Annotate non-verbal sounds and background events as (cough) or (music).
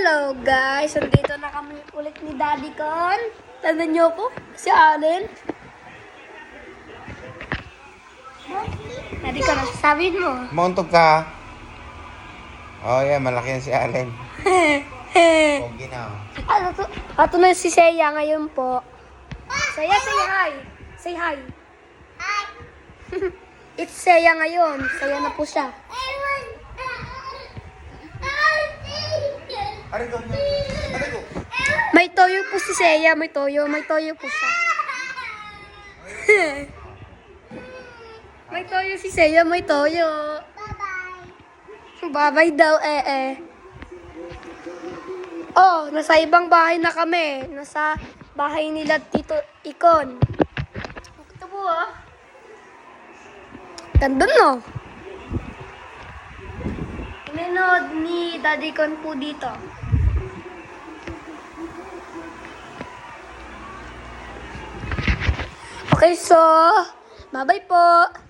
Hello guys! Nandito na kami ulit ni Daddy Con. Tandaan niyo po, si Allen. Daddy Con, ano sasabihin mo? Mauntog ka. Oh, yeah, malaki yan si Allen. (laughs) Pogi na. oh. Ato, to, ato na si Seya ngayon po. Seya, say hi. Say hi. Hi. (laughs) It's Seya ngayon. Seya na po siya. Aray ko. Aray ko. May toyo po si Seya. May toyo. May toyo po siya. (laughs) may toyo si Seya. May toyo. Bye-bye daw, eh, eh. Oh, nasa ibang bahay na kami. Nasa bahay nila Tito Ikon. Ito po, ah. Ganda, no? Minod ni Daddy Con po dito. Okay, so, bye-bye po.